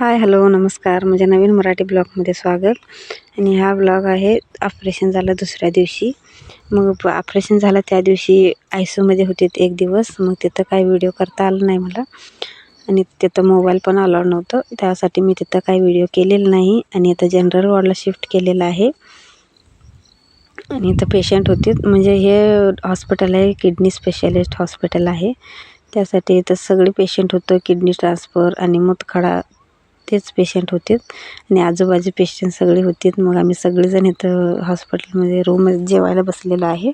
Hi hello नमस्कार. माझ्या नवीन मराठी ब्लॉगमध्ये स्वागत. आणि हा ब्लॉग आहे ऑपरेशन झालं दुसऱ्या दिवशी. मग ऑपरेशन झालं त्या दिवशी आय सीमध्ये होते एक दिवस. मग तिथं काही व्हिडिओ करता आला नाही मला. आणि तिथं मोबाईल पण अलाउड नव्हतं. त्यासाठी मी तिथं काही व्हिडिओ केलेला नाही. आणि आता जनरल वॉर्डला शिफ्ट केलेलं आहे. आणि इथं पेशंट होते. म्हणजे हे हॉस्पिटल आहे किडनी स्पेशालिस्ट हॉस्पिटल आहे. त्यासाठी इथं सगळे पेशंट होतं किडनी ट्रान्सफर आणि मुतखडा तेच पेशंट होते आणि आजूबाजू पेशंट सगळे होते मग आम्ही सगळेजण इथं हॉस्पिटलमध्ये रूम जेवायला बसलेलो आहे.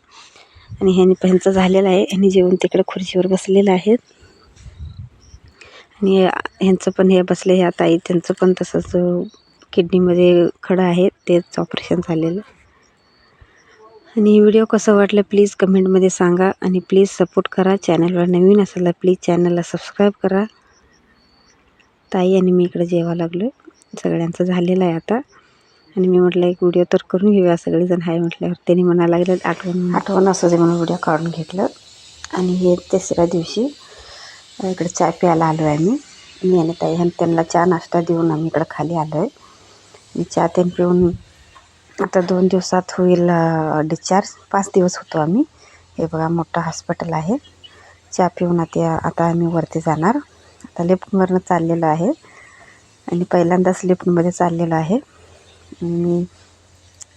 आणि ह्यानी ह्यांचं झालेलं आहे. ह्यांनी जेवून तिकडे खुर्चीवर बसलेलं आहेत. आणि ह्यांचं पण हे बसले ह्या ताई त्यांचं पण तसंच किडनीमध्ये खडं आहे. तेच ऑपरेशन झालेलं. आणि व्हिडिओ कसं वाटलं प्लीज कमेंटमध्ये सांगा. आणि प्लीज सपोर्ट करा. चॅनलवर नवीन असेल प्लीज चॅनलला सबस्क्राईब करा. ताई आणि मी इकडे जेवा लागलो सगळ्यांचं झालेलं आहे आता. आणि मी म्हटलं एक व्हिडिओ तर करून घेऊया. सगळेजण आहे म्हटल्यावर त्यांनी म्हणायला लागलं आठवण आठवण असं जे म्हणून व्हिडिओ काढून घेतलं. आणि हे तिसऱ्या दिवशी इकडे चहा प्यायला आलो आहे मी मी आणि ताई आणि त्यांना चहा नाश्ता देऊन आम्ही इकडं खाली आलो आहे मी चहा ते पिऊन आता दोन दिवसात होईल डिस्चार्ज पाच दिवस होतो आम्ही. हे बघा मोठं हॉस्पिटल आहे. चहा पिऊन आता आता आम्ही वरती जाणार. आता लिफ्टवरनं चाललेलं आहे. आणि पहिल्यांदाच लिफ्टमध्ये चाललेलं आहे. मी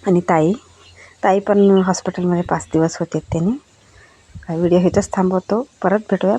आणि ताई ताई पण हॉस्पिटलमध्ये पाच दिवस होते त्यांनी. व्हिडिओ इथंच थांबवतो. परत भेटूया